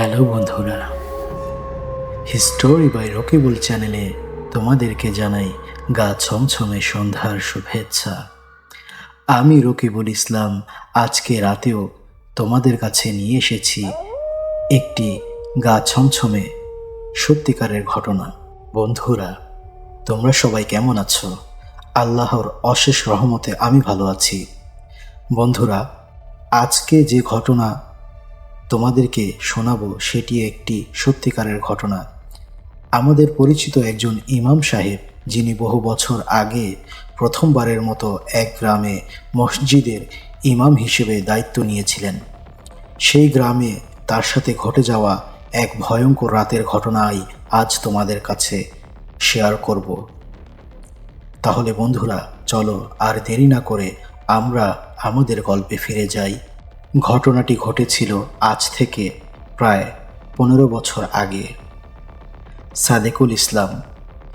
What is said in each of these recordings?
Hello বন্ধুরা। History by Rakibul চ্যানেলে তোমাদেরকে জানাই গা ছমছমে সন্ধ্যার শুভেচ্ছা। আমি রকিবুল ইসলাম, আজকে রাতেও তোমাদের কাছে নিয়ে এসেছি একটি গা ছমছমে সত্যিকারের ঘটনা। বন্ধুরা, তোমরা সবাই কেমন আছো? আল্লাহর অশেষ রহমতে আমি ভালো আছি। বন্ধুরা, আজকে যে ঘটনা তোমাদেরকে শোনাবো সেটি একটি সত্যিকারের ঘটনা। আমাদের পরিচিত একজন ইমাম সাহেব, যিনি বহু বছর আগে প্রথমবারের মতো এক গ্রামে মসজিদের ইমাম হিসেবে দায়িত্ব নিয়েছিলেন। সেই গ্রামে তার সাথে ঘটে যাওয়া এক ভয়ঙ্কর রাতের ঘটনাই আজ তোমাদের কাছে শেয়ার করব। তাহলে বন্ধুরা, চলো আর দেরি না করে আমরা আমাদের গল্পে ফিরে যাই। ঘটনাটি ঘটেছিল আজ থেকে প্রায় পনেরো বছর আগে। সাদেকুল ইসলাম,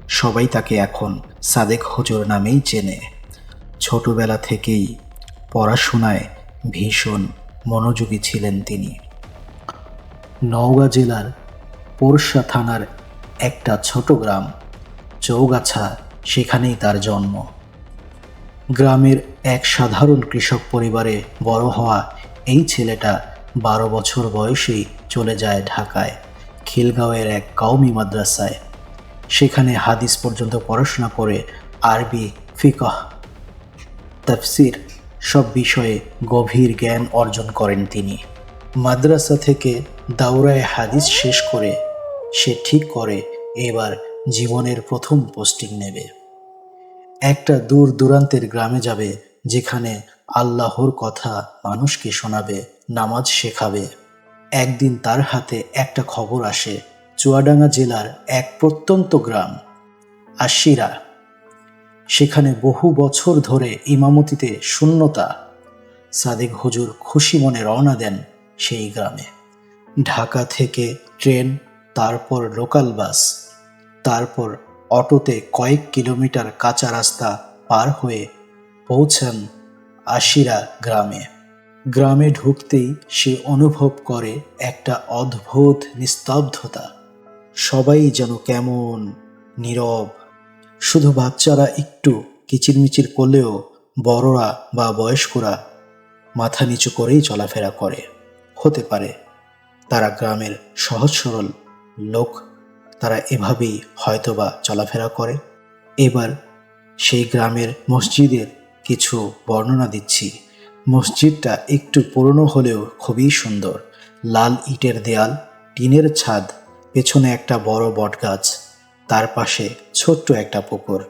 সবাই তাকে এখন সাদেক হুজুর নামেই চেনে। ছোটবেলা থেকেই পড়াশোনায় ভীষণ মনোযোগী ছিলেন তিনি। নওগাঁ জেলার পোরশা থানার একটা ছোট গ্রাম, চৌগাছা, সেখানেই তার জন্ম। গ্রামের এক সাধারণ কৃষক পরিবারে বড় হওয়া এই ছেলেটা বারো বছর বয়সেই চলে যায় ঢাকায়, খিলগাঁওয়ের এক কাউমি মাদ্রাসায়। সেখানে হাদিস পর্যন্ত পড়াশোনা করে আরবি, ফিকহ, তাফসির সব বিষয়ে গভীর জ্ঞান অর্জন করেন তিনি। মাদ্রাসা থেকে দাউরায় হাদিস শেষ করে সে ঠিক করে এবার জীবনের প্রথম পোস্টিং নেবে। একটা দূর দূরান্তের গ্রামে যাবে যেখানে আল্লাহর কথা মানুষকে শোনাবে, নামাজ শেখাবে। একদিন তার হাতে একটা খবর আসে, চুয়াডাঙ্গা জেলার এক প্রত্যন্ত গ্রাম, আশিরা। সেখানে বহু বছর ধরে ইমামতিতে শূন্যতা। সাদেক হুজুর খুশি মনে রওনা দেন সেই গ্রামে। ঢাকা থেকে ট্রেন, তারপর লোকাল বাস, তারপর অটোতে কয়েক কিলোমিটার কাঁচা রাস্তা পার হয়ে পৌঁছান আশিরা গ্রামে। গ্রামে ঢুকতেই সে অনুভব করে একটা অদ্ভুত নিস্তব্ধতা। সবাই যেন কেমন, নীরব। শুধু বাচ্চারা একটু কিচিরমিচির করলেও বড়রা বা বয়স্করা মাথা নিচু করেই চলাফেরা করে। হতে পারে তারা গ্রামের সহজ সরল লোক, তারা এভাবেই হয়তোবা চলাফেরা করে। এবার সেই গ্রামের মসজিদের কিছু বর্ণনা দিচ্ছি। মসজিদটা একটু পুরনো হলেও খুবই সুন্দর। লাল ইটের দেয়াল, টিনের ছাদ, পেছনে একটা বড় বটগাছ, তার পাশে ছোট্ট একটা পুকুর।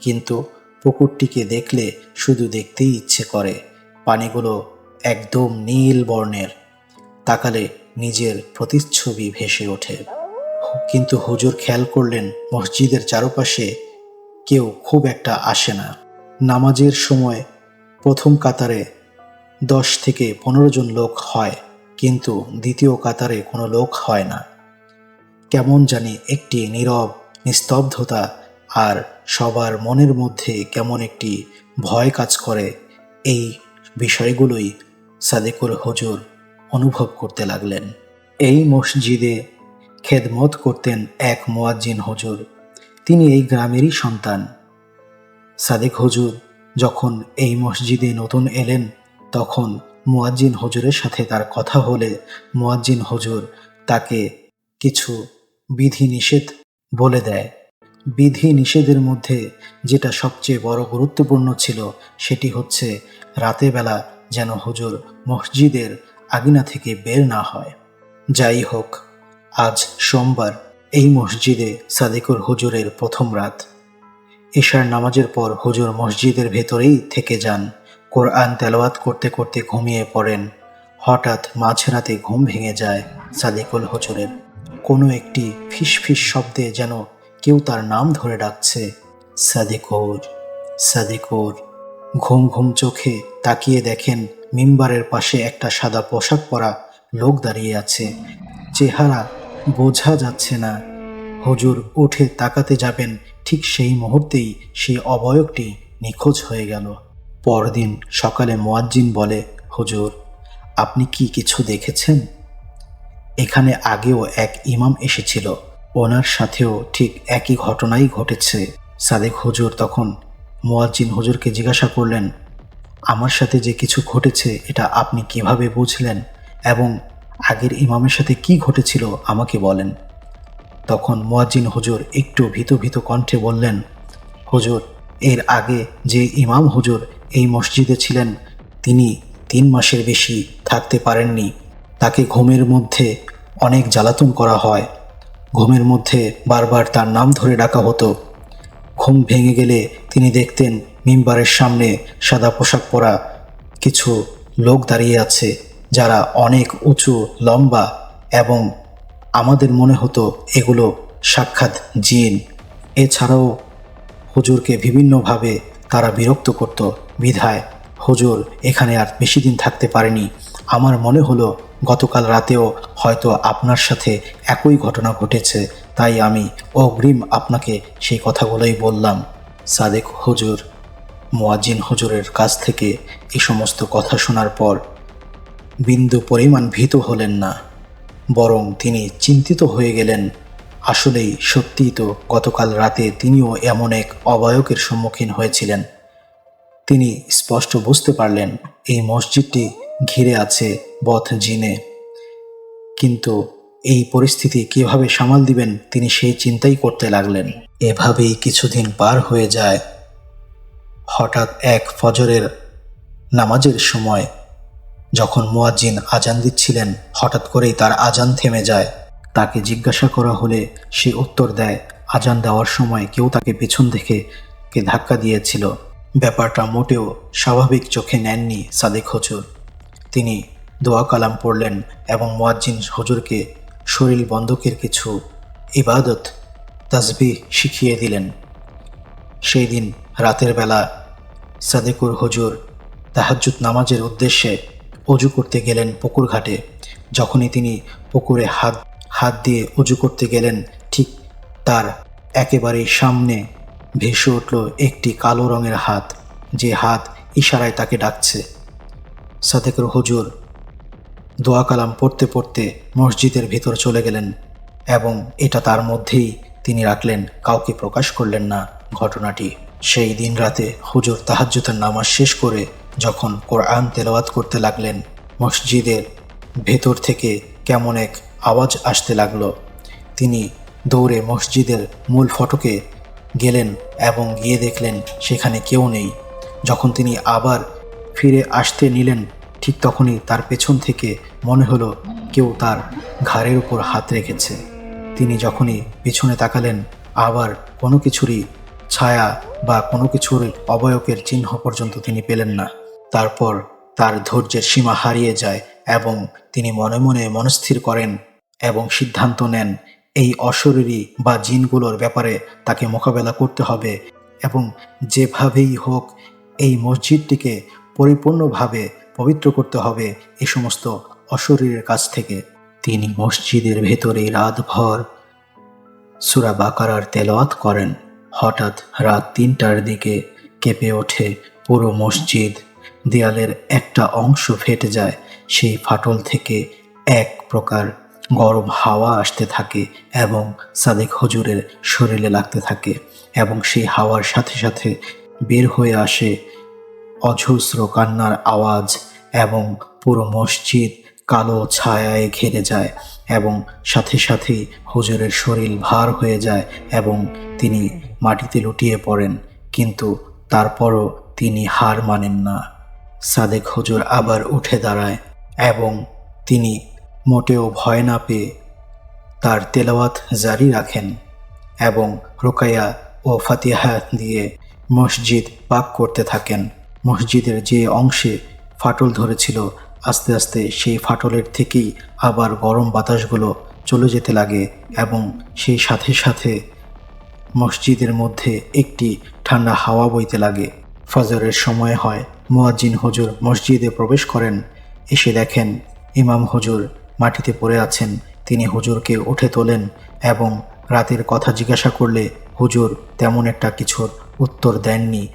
কিন্তু পুকুরটিকে দেখলে শুধু দেখতেই ইচ্ছে করে, পানিগুলো একদম নীল বর্ণের। তাকালে নিজের প্রতিচ্ছবি ভেসে ওঠে। কিন্তু হুজুর খেয়াল করলেন, মসজিদের চারপাশে কেউ খুব একটা আসে না। নামাজের সময় প্রথম কাতারে দশ থেকে পনেরো জন লোক হয়, কিন্তু দ্বিতীয় কাতারে কোনো লোক হয় না। কেমন জানি একটি নীরব, নিস্তব্ধতা আর সবার মনের মধ্যে কেমন একটি ভয় কাজ করে, এই বিষয়গুলোই সাদেকুল হজুর অনুভব করতে লাগলেন। এই মসজিদে খেদমত করতেন এক মোয়াজ্জিন হজুর। তিনি এই গ্রামেরই সন্তান। সাদেক হজুর যখন এই মসজিদে নতুন এলেন, তখন মুয়াজ্জিন হুজুরের সাথে তার কথা হলে মুয়াজ্জিন হজুর তাকে কিছু বিধি নিষেধ বলে দেয়। বিধি নিষেধের মধ্যে যেটা সবচেয়ে বড় গুরুত্বপূর্ণ ছিল সেটি হচ্ছে রাতে বেলা যেন হুজুর মসজিদের আগিনা থেকে বের না হয়। যাই হোক, আজ সোমবার এই মসজিদে সাদেকুর হুজুরের প্রথম রাত। এশার নামাজের পর হুজুর মসজিদের ভেতরেই থেকে যান। কোরআন তেলাওয়াত করতে করতে ঘুমিয়ে পড়েন। হঠাৎ মাঝরাতে ঘুম ভেঙে যায় সাদিকুল হুজুরের। কোনো একটি ফিস শব্দে যেন কেউ তার নাম ধরে ডাকছে, সাদিকুর সাদিকুর। ঘুম ঘুম চোখে তাকিয়ে দেখেন মিম্বারের পাশে একটা সাদা পোশাক পরা লোক দাঁড়িয়ে আছে। চেহারা বোঝা যাচ্ছে না। হুজুর উঠে তাকাতে যাবেন, ঠিক সেই মুহূর্তেই সেই অবয়বটি নিখোঁজ হয়ে গেল। পরদিন সকালে মোয়াজ্জিন বলে, হুজুর, আপনি কি কিছু দেখেছেন? এখানে আগেও এক ইমাম এসেছিল। ওনার সাথেও ঠিক একই ঘটনাই ঘটেছে। সাদেক হুজুর তখন মোয়াজ্জিন হুজুরকে জিজ্ঞাসা করলেন, আমার সাথে যে কিছু ঘটেছে, এটা আপনি কীভাবে বুঝলেন? এবং আগের ইমামের সাথে কি ঘটেছিল, আমাকে বলেন। তখন মোয়াজিন হুজুর একটু ভীত ভীত কণ্ঠে বললেন, হুজুর, এর আগে যে ইমাম হুজুর এই মসজিদে ছিলেন, তিনি তিন মাসের বেশি থাকতে পারেননি। তাকে ঘুমের মধ্যে অনেক জ্বালাতন করা হয়। ঘুমের মধ্যে বারবার তার নাম ধরে ডাকা হতো। ঘুম ভেঙে গেলে তিনি দেখতেন মিম্বারের সামনে সাদা পোশাক পরা কিছু লোক দাঁড়িয়ে আছে, যারা অনেক উঁচু, লম্বা এবং আমাদের মনে হতো এগুলো সাক্ষাৎ জিন। এছাড়াও হুজুরকে বিভিন্নভাবে তারা বিরক্ত করত। বিধায়, হুজুর, এখানে আর বেশি দিন থাকতে পারেনি। আমার মনে হলো গতকাল রাতেও হয়তো আপনার সাথে একই ঘটনা ঘটেছে। তাই আমি অগ্রিম আপনাকে সেই কথাগুলোই বললাম। সাদেক হুজুর, মোয়াজ্জিন হুজুরের কাছ থেকে এই সমস্ত কথা শোনার পর বিন্দু পরিমাণ ভীত হলেন না। বরং তিনি চিন্তিত হয়ে গেলেন। আসলেই সত্যিই তো গতকাল রাতে তিনিও এমন এক অবায়কের সম্মুখীন হয়েছিলেন। তিনি স্পষ্ট বুঝতে পারলেন, এই মসজিদটি ঘিরে আছে বথ জিনে। কিন্তু এই পরিস্থিতি কীভাবে সামাল দিবেন তিনি সেই চিন্তাই করতে লাগলেন। এভাবেই কিছুদিন পার হয়ে যায়। হঠাৎ এক ফজরের নামাজের সময় যখন মুয়াজ্জিন আজান দিচ্ছিলেন, হঠাৎ করেই তার আজান থেমে যায়। তাকে জিজ্ঞাসা করা হলে সে উত্তর দেয়, আজান দেওয়ার সময় কেউ তাকে পেছন থেকে কে ধাক্কা দিয়েছিল। ব্যাপারটা মোটেও স্বাভাবিক চোখে নেননি সাদেক হজুর। তিনি দোয়া কালাম পড়লেন এবং মোয়াজ্জিন হজুরকে শরীর বন্ধকের কিছু ইবাদত তাসবি শিখিয়ে দিলেন। সেই দিন রাতের বেলা সাদেকুর হজুর তাহাজ্জুদ নামাজের উদ্দেশ্যে অজু করতে গেলেন পুকুর ঘাটে। যখনই তিনি পুকুরে হাত হাত দিয়ে অজু করতে গেলেন, ঠিক তার একেবারেই সামনে ভেসে উঠল একটি কালো রঙের হাত, যে হাত ইশারায় তাকে ডাকছে। সাদেকুর হজুর, দোয়া কালাম পড়তে পড়তে মসজিদের ভিতর চলে গেলেন এবং এটা তার মধ্যেই তিনি রাখলেন, কাউকে প্রকাশ করলেন না। ঘটনাটি সেই দিন রাতে হুজুর তাহাজ্জুতের নামাজ শেষ করে যখন কোরআন তেলাওয়াত করতে লাগলেন, মসজিদের ভেতর থেকে কেমন এক আওয়াজ আসতে লাগল। তিনি দৌড়ে মসজিদের মূল ফটকে গেলেন এবং গিয়ে দেখলেন সেখানে কেউ নেই। যখন তিনি আবার ফিরে আসতে নিলেন, ঠিক তখনই তার পেছন থেকে মনে হলো কেউ তার ঘাড়ের উপর হাত রেখেছে। তিনি যখনই পিছনে তাকালেন, আবার কোনো কিছুরই ছায়া বা কোনো কিছুর অবয়কের চিহ্ন পর্যন্ত তিনি পেলেন না। তারপর তার ধৈর্যের সীমা হারিয়ে যায় এবং তিনি মনে মনে মনস্থির করেন এবং সিদ্ধান্ত নেন, এই অশরীরী বা জিনগুলোর ব্যাপারে তাকে মোকাবেলা করতে হবে এবং যেভাবেই হোক এই মসজিদটিকে পরিপূর্ণভাবে পবিত্র করতে হবে এই সমস্ত অশরীরের কাছ থেকে। তিনি মসজিদের ভেতরে রাতভর সুরা বাকারার তেলাওয়াত করেন। হঠাৎ রাত তিনটার দিকে কেঁপে ওঠে পুরো মসজিদ। দেয়ালের একটা অংশ ফেটে যায়। সেই ফাটল থেকে এক প্রকার গরম হাওয়া আসতে থাকে এবং সাদেক হজুরের শরীরে লাগতে থাকে এবং সেই হাওয়ার সাথে সাথে বের হয়ে আসে অজস্র কান্নার আওয়াজ এবং পুরো মসজিদ কালো ছায়ায় ঘিরে যায় এবং সাথে সাথেই হজুরের শরীর ভার হয়ে যায় এবং তিনি মাটিতে লুটিয়ে পড়েন। কিন্তু তারপরও তিনি হার মানেন না। সাদেক হুজুর আবার উঠে দাঁড়ায় এবং তিনি মোটেও ভয় না পেয়ে তার তেলাওয়াত জারি রাখেন এবং রোকাইয়া ও ফাতিহা দিয়ে মসজিদ পাক করতে থাকেন। মসজিদের যে অংশে ফাটল ধরেছিল, আস্তে আস্তে সেই ফাটলের থেকেই আবার গরম বাতাসগুলো চলে যেতে লাগে এবং সেই সাথে সাথে মসজিদের মধ্যে একটি ঠান্ডা হাওয়া বইতে লাগে। ফজরের সময় হয় মুয়াজ্জিন হুজুর মসজিদে প্রবেশ করেন। এসে দেখেন ইমাম হজুর মাটিতে পড়ে আছেন। তিনি হুজুরকে উঠে তোলেন এবং রাতের কথা জিজ্ঞাসা করলে হুজুর তেমন একটা কিছুর উত্তর দেননি।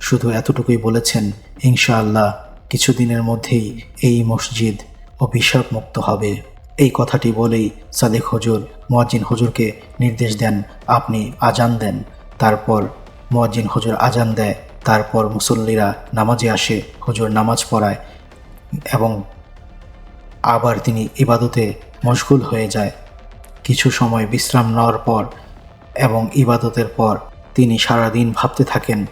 শুধু এতটুকুই বলেছেন, ইনশাআল্লাহ কিছুদিনের মধ্যেই এই মসজিদ অভিশাপ মুক্ত হবে। এই কথাটি বলেই সাদেক হুজুর মোয়াজ্জিন হজুরকে নির্দেশ দেন, আপনি আজান দেন। তারপর মোয়াজ্জিন হজুর আজান দেয়। তারপর মুসল্লিরা নামাজে আসে, হুজুর নামাজ পড়ায় এবং আবার তিনি ইবাদতে মশগুল হয়ে যায়। কিছু সময় বিশ্রাম নেওয়ার পর এবং ইবাদতের পর তিনি সারাদিন ভাবতে থাকেন,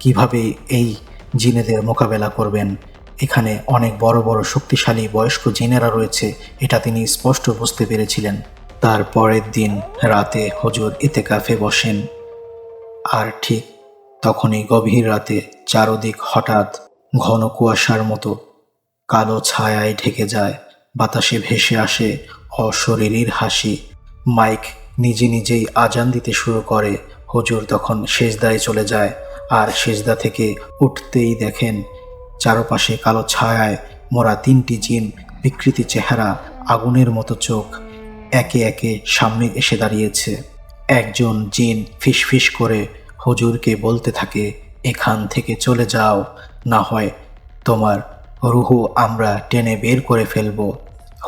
কীভাবে এই জিনেদের মোকাবেলা করবেন? এখানে অনেক বড় বড় শক্তিশালী বয়স্ক জিনেরা রয়েছে, এটা তিনি স্পষ্ট বুঝতে পেরেছিলেন। তার পরের দিন রাতে হুজুর ইতেকাফে বসেন। আর ঠিক তখনই গভীর রাতে চারদিক হঠাৎ ঘন কুয়াশার মতো। কালো ছায়ায় ঢেকে যায়, বাতাসে ভেসে আসে অশরীরীর হাসি। মাইক নিজে নিজেই আজান দিতে শুরু করে। হুজুর তখন সেজদায় চলে যায় আর সেজদা থেকে উঠতেই দেখেন চারপাশে কালো ছায়ায় মোরা তিনটি জিন, বিকৃতি চেহারা, আগুনের মতো চোখ, একে একে সামনে এসে দাঁড়িয়েছে। একজন জিন ফিসফিস করে হুজুরকে বলতে থাকে, এখান থেকে চলে যাও, না হয় তোমার রুহু আমরা টেনে বের করে ফেলব।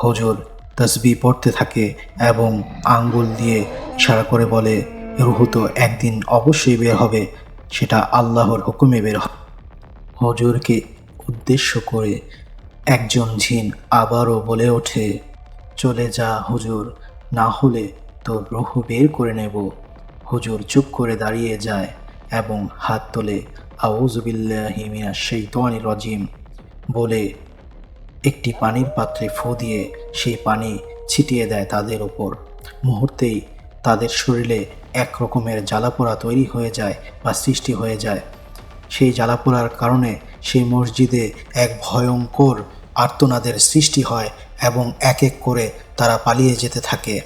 হুজুর তসবি পড়তে থাকে এবং আঙ্গুল দিয়ে ইশারা করে বলে, রুহু তো একদিন অবশ্যই বের হবে, সেটা আল্লাহর হুকুমে বের হবে। হুজুরকে উদ্দেশ্য করে একজন ঝিন আবারও বলে ওঠে, চলে যা হুজুর, না হলে তোর রুহু বের করে নেব। হুজুর চুপ করে দাঁড়িয়ে যায় এবং হাত তোলে আউজুবিল্লাহিমিনা সেই তোয়ানি রজিম। বলে একটি পানির পাত্রে ফু দিয়ে সেই পানি ছিটিয়ে দেয় তাদের ওপর মুহূর্তেই তাদের শরীরে এক রকমের জ্বালাপোড়া তৈরি হয়ে যায় বা সৃষ্টি হয়ে যায়। সেই জ্বালাপোড়ার কারণে সেই মসজিদে এক ভয়ঙ্কর আর্তনাদের সৃষ্টি হয় এবং এক এক করে তারা পালিয়ে যেতে থাকে।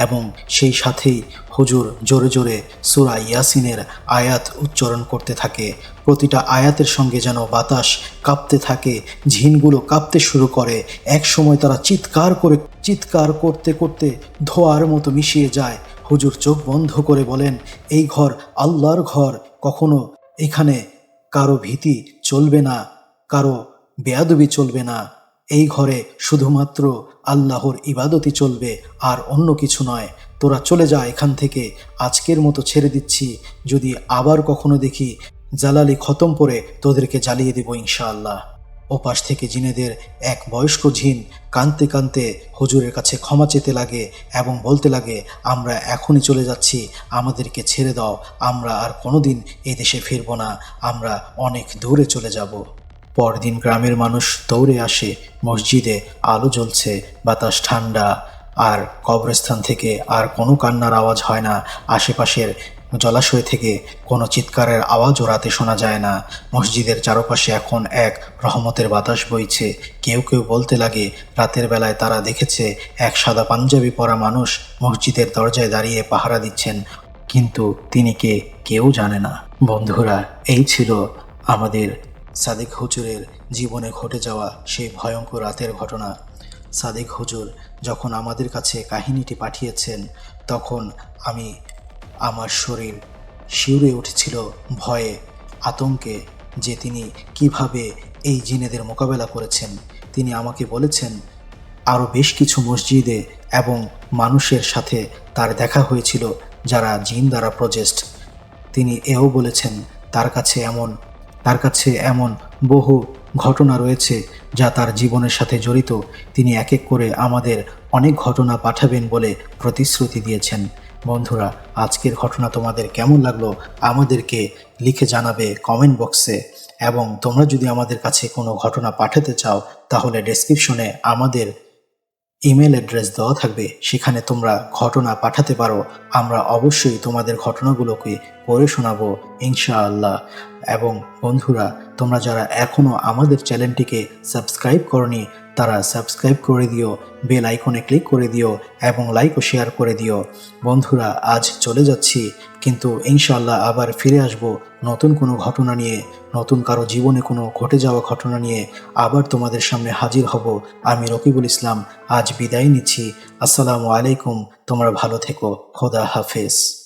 এবং সেই সাথেই হুজুর জোরে জোরে সুরা ইয়াসিনের আয়াত উচ্চারণ করতে থাকে। প্রতিটা আয়াতের সঙ্গে যেন বাতাস কাঁপতে থাকে, ঝিনগুলো কাঁপতে শুরু করে। এক সময় তারা চিৎকার করে, চিৎকার করতে করতে ধোয়ার মতো মিশিয়ে যায়। হুজুর চোখ বন্ধ করে বলেন, এই ঘর আল্লাহর ঘর, কখনো এখানে কারও ভীতি চলবে না, কারও বেয়াদবি চলবে না। এই ঘরে শুধুমাত্র আল্লাহর ইবাদতই চলবে আর অন্য কিছু নয়। তোরা চলে যা এখান থেকে। আজকের মতো ছেড়ে দিচ্ছি। যদি আবার কখনো দেখি জালালি খতম করে তোদেরকে জ্বালিয়ে দেব ইনশাআল্লাহ। ওপাশ থেকে জিনেদের এক বয়স্ক ঝিন কানতে কানতে হুজুরের কাছে ক্ষমা চেতে লাগে এবং বলতে লাগে, আমরা এখনই চলে যাচ্ছি। আমাদেরকে ছেড়ে দাও। আমরা আর কোনোদিন এই দেশে ফিরব না। আমরা অনেক দূরে চলে যাব। পরদিন গ্রামের মানুষ দৌড়ে আসে, মসজিদে আলো জ্বলছে, বাতাস ঠান্ডা, আর কবরস্থান থেকে আর কোনো কান্নার আওয়াজ হয় না। আশেপাশের জলাশয় থেকে কোনো চিৎকারের আওয়াজও রাতে শোনা যায় না। মসজিদের চারপাশে এখন এক রহমতের বাতাস বইছে। কেউ কেউ বলতে লাগে, রাতের বেলায় তারা দেখেছে এক সাদা পাঞ্জাবি পরা মানুষ মসজিদের দরজায় দাঁড়িয়ে পাহারা দিচ্ছেন। কিন্তু তিনি কে, কেউ জানে না। বন্ধুরা, এই ছিল আমাদের সাদিক হুজুরের জীবনে ঘটে যাওয়া সেই ভয়ঙ্কর রাতের ঘটনা। সাদিক হুজুর যখন আমাদের কাছে কাহিনীটি পাঠিয়েছেন, তখন আমি আমার শরীর শিউরে উঠেছিল ভয়ে, আতঙ্কে যে তিনি কীভাবে এই জিনেদের মোকাবেলা করেছেন। তিনি আমাকে বলেছেন আরও বেশ কিছু মসজিদে এবং মানুষের সাথে তার দেখা হয়েছিল যারা জিন দ্বারা প্রজেস্ট তিনি এও বলেছেন, তার কাছে এমন তার কাছে এমন বহু ঘটনা রয়েছে যা তার জীবনের সাথে জড়িত। তিনি এক এক করে আমাদের অনেক ঘটনা পাঠাবেন বলে প্রতিশ্রুতি দিয়েছেন। বন্ধুরা, আজকের ঘটনা তোমাদের কেমন লাগল আমাদেরকে লিখে জানাবে কমেন্ট বক্সে এবং তোমরা যদি আমাদের কাছে কোনো ঘটনা পাঠাতে চাও, তাহলে ডেসক্রিপশনে আমাদের ইমেল অ্যাড্রেস দেওয়া থাকবে। সেখানে তোমরা ঘটনা পাঠাতে পারো। আমরা অবশ্যই তোমাদের ঘটনাগুলোকে পড়ে শোনাবো, ইনশাআল্লাহ। এবং বন্ধুরা, তোমরা যারা এখনও আমাদের চ্যানেলটিকে সাবস্ক্রাইব করনি, তারা সাবস্ক্রাইব করে দিও, বেল আইকনে ক্লিক করে দিও এবং লাইক ও শেয়ার করে দিও। বন্ধুরা, আজ চলে যাচ্ছি, কিন্তু ইনশাআল্লাহ আবার ফিরে আসব নতুন কোনো ঘটনা নিয়ে, নতুন কারও জীবনে কোনো ঘটে যাওয়া ঘটনা নিয়ে। আবার তোমাদের সামনে হাজির হব আমি রকিবুল ইসলাম। আজ বিদায় নিচ্ছি। আসসালামু আলাইকুম। তোমরা ভালো থেকো। খোদা হাফেজ।